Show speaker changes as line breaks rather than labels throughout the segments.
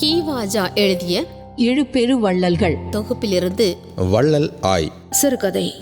கீவாஜா எழுதிய
இழு பெருவள்ளல்கள்
தொகுப்பிலிருந்து
வள்ளல் ஆய்.
சிறுகதை.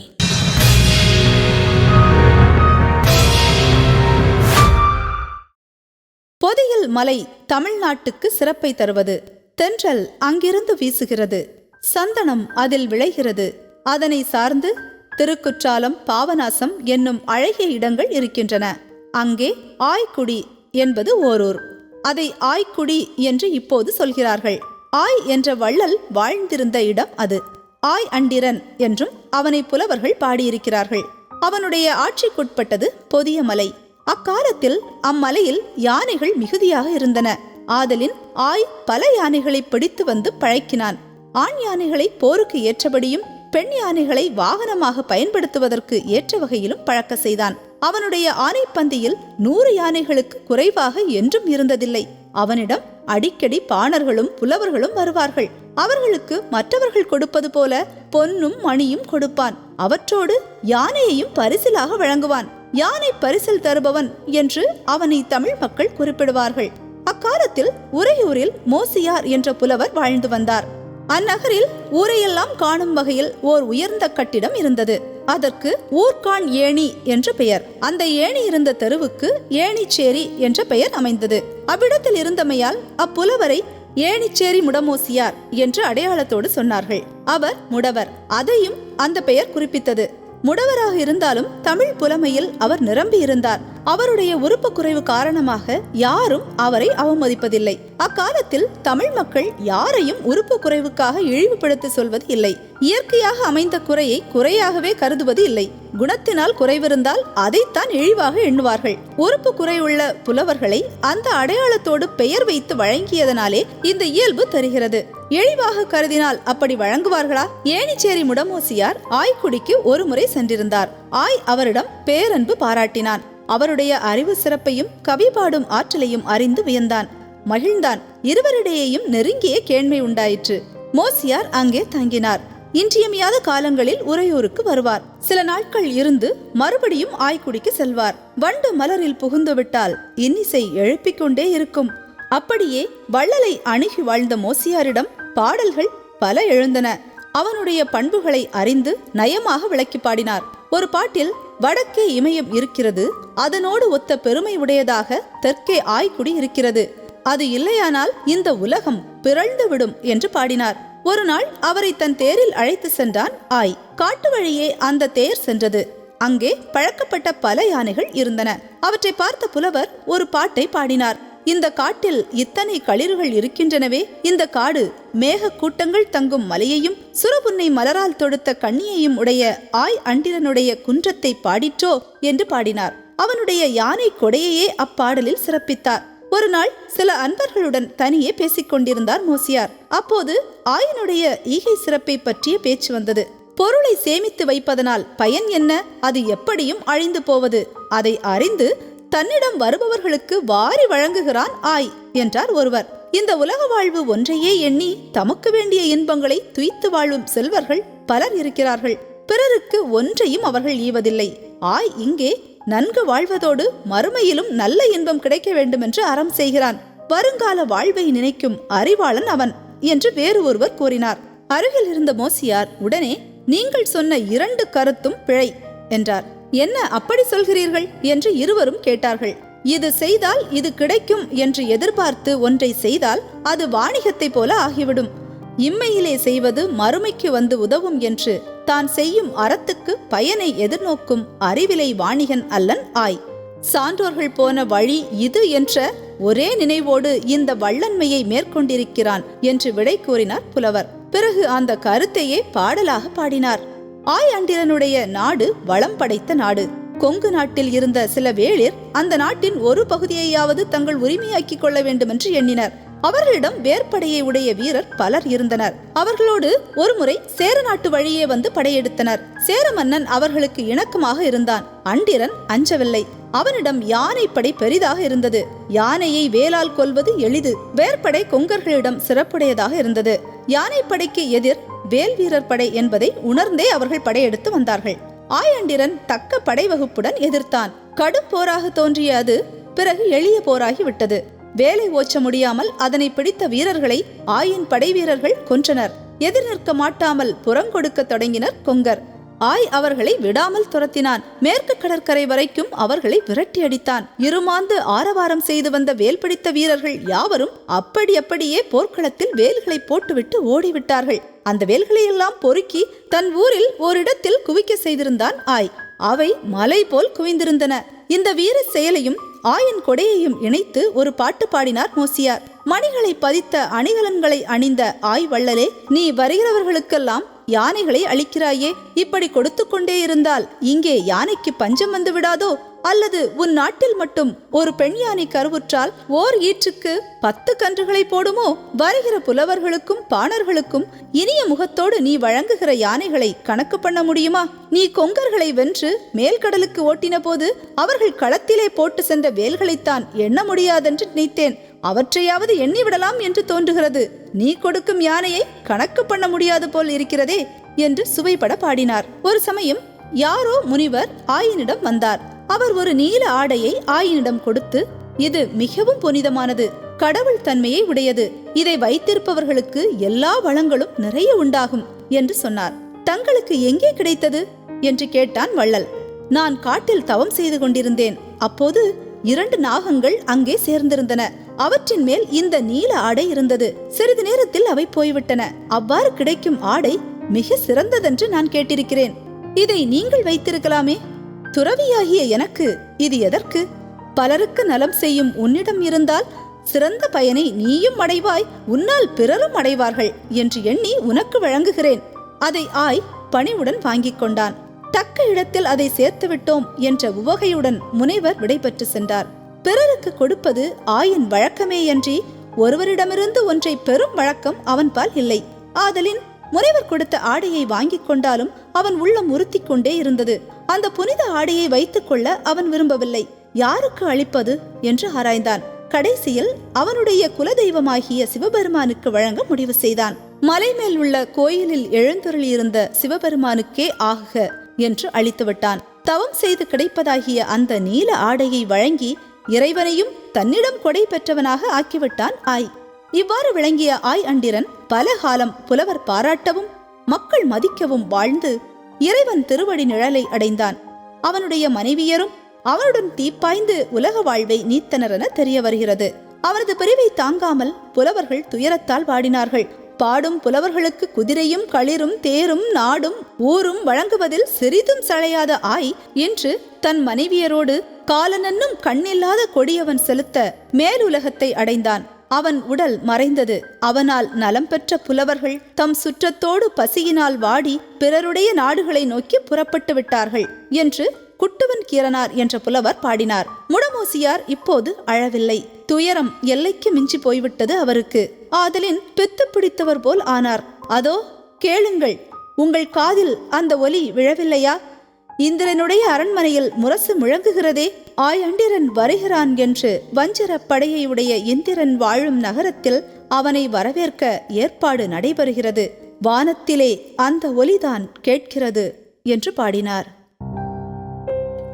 பொதியில் மலை தமிழ்நாட்டுக்கு சிறப்பை தருவது. தென்றல் அங்கிருந்து வீசுகிறது. சந்தனம் அதில் விளைகிறது. அதனை சார்ந்து திருக்குற்றாலம் பாவநாசம் என்னும் அழகிய இடங்கள் இருக்கின்றன. அங்கே ஆய்க்குடி என்பது ஓரூர். அதை ஆய்க்குடி என்று இப்போது சொல்கிறார்கள். ஆய் என்ற வள்ளல் வாழ்ந்திருந்த இடம் அது. ஆய் அண்டிரன் என்றும் அவனை புலவர்கள் பாடியிருக்கிறார்கள். அவனுடைய ஆட்சிக்குட்பட்டது பொதிய மலை. அக்காலத்தில் அம்மலையில் யானைகள் மிகுதியாக இருந்தன. ஆதலின் ஆய் பல யானைகளை பிடித்து வந்து பழக்கினான். ஆண் யானைகளை போருக்கு ஏற்றபடியும் பெண் யானைகளை வாகனமாக பயன்படுத்துவதற்கு ஏற்ற வகையிலும் பழக்க செய்தான். அவனுடைய ஆனைப்பந்தியில் நூறு யானைகளுக்கு குறைவாக என்றும் இருந்ததில்லை. அவனிடம் அடிக்கடி பாணர்களும் புலவர்களும் வருவார்கள். அவர்களுக்கு மற்றவர்கள் கொடுப்பது போல பொன்னும் மணியும் கொடுப்பான். அவற்றோடு யானையையும் பரிசிலாக வழங்குவான். யானை பரிசில் தருபவன் என்று அவனை தமிழ் மக்கள் குறிப்பிடுவார்கள். அக்காலத்தில் உறையூரில் மோசியார் என்ற புலவர் வாழ்ந்து வந்தார். அந்நகரில் ஊரையெல்லாம் காணும் வகையில் ஓர் உயர்ந்த கட்டிடம் இருந்தது. அதற்கு ஊர்கான் ஏணி என்று பெயர். அந்த ஏணி இருந்த தெருவுக்கு ஏணிச்சேரி என்ற பெயர் அமைந்தது. அவ்விடத்தில் இருந்தமையால் அப்புலவரை ஏணிச்சேரி முடமோசியார் என்று அடையாளத்தோடு சொன்னார்கள். அவர் முடவர். அதையும் அந்த பெயர் குறிப்பித்தது முடவராக இருந்தாலும் தமிழ் புலமையில் அவர் நிரம்பியிருந்தார். அவருடைய உறுப்பு குறைவு காரணமாக யாரும் அவரை அவமதிப்பதில்லை. அக்காலத்தில் தமிழ் மக்கள் யாரையும் உறுப்பு குறைவுக்காக இழிவுபடுத்தி சொல்வது இல்லை. இயற்கையாக அமைந்த குறையை குறையாகவே கருதுவது இல்லை. குணத்தினால் குறைவிருந்தால் அதைத்தான் இழிவாக எண்ணுவார்கள். உறுப்பு குறைவுள்ள புலவர்களை அந்த அடையாளத்தோடு பெயர் வைத்து வழங்கியதனாலே இந்த இயல்பு தருகிறது. இழிவாக கருதினால் அப்படி வழங்குவார்களா? ஏணிச்சேரி முடமோசியார் ஆய்க்குடிக்கு ஒரு முறை சென்றிருந்தார். ஆய் அவரிடம் பேரன்பு பாராட்டினான். அவருடைய அறிவு சிறப்பையும் கவி பாடும் ஆற்றலையும் அறிந்து வியந்தான். மகிழ்ந்தான். இருவரிடையேயும் நெருங்கிய கேண்மை உண்டாயிற்று. மோசியார் அங்கே தங்கினார். இன்றியமையாத காலங்களில் உறையூருக்கு வருவார். சில நாட்கள் இருந்து மறுபடியும் ஆய்க்குடிக்கு செல்வார். வண்டு மலரில் புகுந்து விட்டால் இன்னிசை எழுப்பிக் கொண்டே இருக்கும். அப்படியே வள்ளலை அணுகி வாழ்ந்த மோசியாரிடம் பாடல்கள் பல எழுந்தன. அவனுடைய பண்புகளை அறிந்து நயமாக விளக்கி பாடினார். ஒரு பாட்டில் வடக்கே இமயம் இருக்கிறது அதனோடு ஒத்த பெருமை உடையதாக தெற்கே ஆய்க்குடி இருக்கிறது. அது இல்லையானால் இந்த உலகம் பிறழ்ந்துவிடும் என்று பாடினார். ஒரு நாள் அவரை தன் தேரில் அழைத்து சென்றான் ஆய். காட்டு வழியே அந்த தேர் சென்றது. அங்கே பழக்கப்பட்ட பல யானைகள் இருந்தன. அவற்றை பார்த்த புலவர் ஒரு பாட்டை பாடினார். இந்த காட்டில் இத்தனை களிர்கள் இருக்கின்றனவே. இந்த காடு மேக கூட்டங்கள் தங்கும் மலையையும் சுரபுன்னை மலரால் தொடுத்த கண்ணியையும் உடைய ஆய் அண்டிரனுடைய குன்றத்தை பாடிற்றோ என்று பாடினார். அவனுடைய யானை கொடையையே அப்பாடலில் சிறப்பித்தார். ஒரு நாள் சில அன்பர்களுடன் தனியே பேசிக் கொண்டிருந்தார் மோசியார். அப்போது ஆயனுடைய ஈகை சிறப்பை பற்றிய பேச்சு வந்தது. பொருளை சேமித்து வைப்பதனால் பயன் என்ன? அது எப்படியும் அழிந்து போவது. அதை அறிந்து தன்னிடம் வருபவர்களுக்கு வாரி வழங்குகிறான் ஆய் என்றார் ஒருவர். இந்த உலக வாழ்வு ஒன்றையே எண்ணி தமக்கு வேண்டிய இன்பங்களை துய்த்து வாழும் செல்வர்கள் பலர் இருக்கிறார்கள். பிறருக்கு ஒன்றையும் அவர்கள் ஈவதில்லை. ஆய் இங்கே நன்கு வாழ்வதோடு மறுமையிலும் நல்ல இன்பம் கிடைக்க வேண்டும் என்று அறம் செய்கிறான். வருங்கால வாழ்வை நினைக்கும் அறிவாளன் அவன் என்று வேறு ஒருவர் கூறினார். அருகில் இருந்த மோசியார் உடனே நீங்கள் சொன்ன இரண்டு கருத்தும் பிழை என்றார். என்ன அப்படி சொல்கிறீர்கள்? என்று இருவரும் கேட்டார்கள். இது செய்தால் இது கிடைக்கும் என்று எதிர்பார்த்து ஒன்றை செய்தால் அது வாணிகத்தை போல ஆகிவிடும். இம்மையிலே செய்வது மறுமைக்கு வந்து உதவும் என்று தான் செய்யும் அறத்துக்கு பயனை எதிர்நோக்கும் அறிவிலை வாணிகன் அல்லன் ஆய். சான்றோர்கள் போன வழி இது என்ற ஒரே நினைவோடு இந்த வள்ளன்மையை மேற்கொண்டிருக்கிறான் என்று விடை கூறினார் புலவர். பிறகு அந்த கருத்தையே பாடலாக பாடினார். ஆய் அண்டிரனுடைய நாடு வளம் படைத்த நாடு. கொங்கு நாட்டில் இருந்த சில வேளிர் அந்த நாட்டின் ஒரு பகுதியையாவது தங்கள் உரிமையாக்கிக் கொள்ள வேண்டுமென்று எண்ணினர். அவர்களிடம் வேற்படையை உடைய வீரர் பலர் இருந்தனர். அவர்களோடு ஒருமுறை சேர நாட்டு வழியே வந்து படையெடுத்தனர். சேர மன்னன் அவர்களுக்கு இணக்கமாக இருந்தான். அண்டிரன் அஞ்சவில்லை. அவனிடம் யானை படை பெரிதாக இருந்தது. யானையை வேலால் கொல்வது எளிது. வேற்படை கொங்கர்களிடம் சிறப்புடையதாக இருந்தது. யானைப்படைக்கு எதிர் வேல் வீரர் படை என்பதை உணர்ந்தே அவர்கள் படையெடுத்து வந்தார்கள். ஆயண்டிரன் தக்க படை வகுப்புடன் எதிர்த்தான். கடும் போராக தோன்றிய அது பிறகு எளிய போராகி விட்டது. வேலை ஓச்ச முடியாமல் அதனை பிடித்த வீரர்களை ஆயின் படை வீரர்கள் கொன்றனர். எதிர் நிற்க மாட்டாமல் புறங்கொடுக்க தொடங்கினர் கொங்கர். ஆய் அவர்களை விடாமல் துரத்தினான். மேற்கு கடற்கரை வரைக்கும் அவர்களை விரட்டி அடித்தான். இருமாந்து ஆரவாரம் செய்து வந்த வேல் பிடித்த வீரர்கள் யாவரும் அப்படி அப்படியே போர்க்களத்தில் வேல்களை போட்டுவிட்டு ஓடிவிட்டார்கள். அந்த வேல்களையெல்லாம் பொறுக்கி தன் ஊரில் ஓரிடத்தில் குவிக்க செய்திருந்தான் ஆய். அவை மலை போல் குவிந்திருந்தன. இந்த வீர செயலையும் ஆயின் கொடையையும் இணைத்து ஒரு பாட்டு பாடினார் மோசியார். மணிகளை பதித்த அணிகலன்களை அணிந்த ஆய் வள்ளலே நீ வருகிறவர்களுக்கெல்லாம் யானைகளை அளிக்கிறாயே இப்படி கொடுத்து கொண்டே இருந்தால் இங்கே யானைக்கு பஞ்சம் வந்து விடாதோ? அல்லது உன் நாட்டில் மட்டும் ஒரு பெண் யானை கருவுற்றால் ஓர் ஈற்றுக்கு பத்து கன்றுகளை போடுமோ? வருகிற புலவர்களுக்கும் பாணர்களுக்கும் இனிய முகத்தோடு நீ வழங்குகிற யானைகளை கணக்கு பண்ண முடியுமா? நீ கொங்கர்களை வென்று மேல்கடலுக்கு ஓட்டின போது அவர்கள் களத்திலே போட்டு சென்ற வேல்களைத்தான் எண்ண முடியாதென்று நினைத்தேன். அவற்றையாவது எண்ணிவிடலாம் என்று தோன்றுகிறது. நீ கொடுக்கும் யானையை கணக்கு பண்ண முடியாது போல் இருக்கிறதே என்று சுவைபட பாடினார். ஒரு சமயம் யாரோ முனிவர் ஆயினிடம் வந்தார். அவர் ஒரு நீல ஆடையை ஆயினிடம் கொடுத்து இது மிகவும் புனிதமானது. கடவுள் தன்மையை உடையது. இதை வைத்திருப்பவர்களுக்கு எல்லா வளங்களும் நிறைய உண்டாகும் என்று சொன்னார். தங்களுக்கு எங்கே கிடைத்தது? என்று கேட்டான் வள்ளல். நான் காட்டில் தவம் செய்து கொண்டிருந்தேன். அப்போது இரண்டு நாகங்கள் அங்கே சேர்ந்திருந்தன. அவற்றின் மேல் இந்த நீல ஆடை இருந்தது. சிறிது நேரத்தில் அவை போய்விட்டன. அவ்வாறு கிடைக்கும் ஆடை மிக சிறந்ததென்று நான் கேட்டிருக்கிறேன். இதை நீங்கள் வைத்திருக்கலாமே? துறவியாகிய எனக்கு இது எதற்கு? பலருக்கு நலம் செய்யும் உன்னிடம் இருந்தால் சிறந்த பயனை நீயும் அடைவாய் உன்னால் பிறரும் அடைவார்கள் என்று எண்ணி உனக்கு வழங்குகிறேன். அதை ஆய் பணிவுடன் வாங்கிக் கொண்டான். தக்க இடத்தில் அதை சேர்த்து விட்டோம் என்ற உவகையுடன் முனைவர் விடைபெற்று சென்றார். பிறருக்கு கொடுப்பது ஆயின் வழக்கமேயன்றி ஒருவரிடமிருந்து ஒன்றை பெறும் வழக்கம் அவன்பால் இல்லை. ஆதலின் முனைவர் கொடுத்த ஆடையை வாங்கிக் கொண்டாலும் அவன் உள்ளம் உறுத்திக் கொண்டே இருந்தது. அந்த புனித ஆடையை வைத்துக் கொள்ள அவன் விரும்பவில்லை. யாருக்கு அளிப்பது? என்று ஆராய்ந்தான். கடைசியில் அவனுடைய குலதெய்வமாகிய சிவபெருமானுக்கு வழங்க முடிவு செய்தான். மலை மேல் உள்ள கோயிலில் எழுந்தருளியிருந்த சிவபெருமானுக்கே ஆகுக என்று அழித்துவிட்டான் தவம் செய்து கிடைப்பதாகிய அந்த நீல ஆடையை வழங்கி இறைவனையும் தன்னிடம் கொடை பெற்றவனாக ஆக்கிவிட்டான் ஆய். இவ்வாறு விளங்கிய ஆய் அண்டிரன் பல காலம் புலவர் பாராட்டவும் மக்கள் மதிக்கவும் வாழ்ந்து இறைவன் திருவடி நிழலை அடைந்தான். அவனுடைய மனைவியரும் அவனுடன் தீப்பாய்ந்து உலக வாழ்வை நீத்தனர் என தெரிய வருகிறது. அவனது பிரிவை தாங்காமல் புலவர்கள் துயரத்தால் வாடினார்கள். பாடும் புலவர்களுக்கு குதிரையும் களிரும் தேரும் நாடும் ஊரும் வழங்குவதில் சிறிதும் சளையாத ஆய் என்று தன் மனைவியரோடு காலனன்னும் கண்ணில்லாத கொடியவன் செலுத்த மேலுலகத்தை அடைந்தான். அவன் உடல் மறைந்தது. அவனால் நலம் பெற்ற புலவர்கள் தம் சுற்றத்தோடு பசியினால் வாடி பிறருடைய நாடுகளை நோக்கி புறப்பட்டு விட்டார்கள் என்று குட்டுவன் கீரனார் என்ற புலவர் பாடினார். முடமோசியார் இப்போது அழவில்லை. துயரம் எல்லைக்கு மிஞ்சி போய்விட்டது அவருக்கு. ஆதலின் பித்து பிடித்தவர் போல் ஆனார். அதோ கேளுங்கள். உங்கள் காதில் அந்த ஒலி விழவில்லையா? இந்திரனுடைய அரண்மனையில் முரசு முழங்குகிறதே ஆயண்டிரன் வருகிறான் என்று வஞ்சர படையை உடைய இந்திரன் வாழும் நகரத்தில் அவனை வரவேற்க ஏற்பாடு நடைபெறுகிறது. வானத்திலே அந்த ஒலிதான் கேட்கிறது என்று பாடினார்.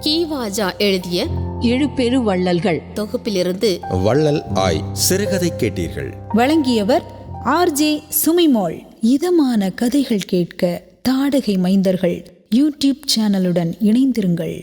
கீவாஜா எழுதிய
ஏழு பெரு வள்ளல்கள்.
தொகுப்பிலிருந்து
வள்ளல் ஆய் சிறுகதை கேட்டீர்கள்.
வழங்கியவர் ஆர்ஜே சுமிமோள். இதமான கதைகள் கேட்க தாடகை மைந்தர்கள். யூடியூப் சேனலுடன் இணைந்திருங்கள்.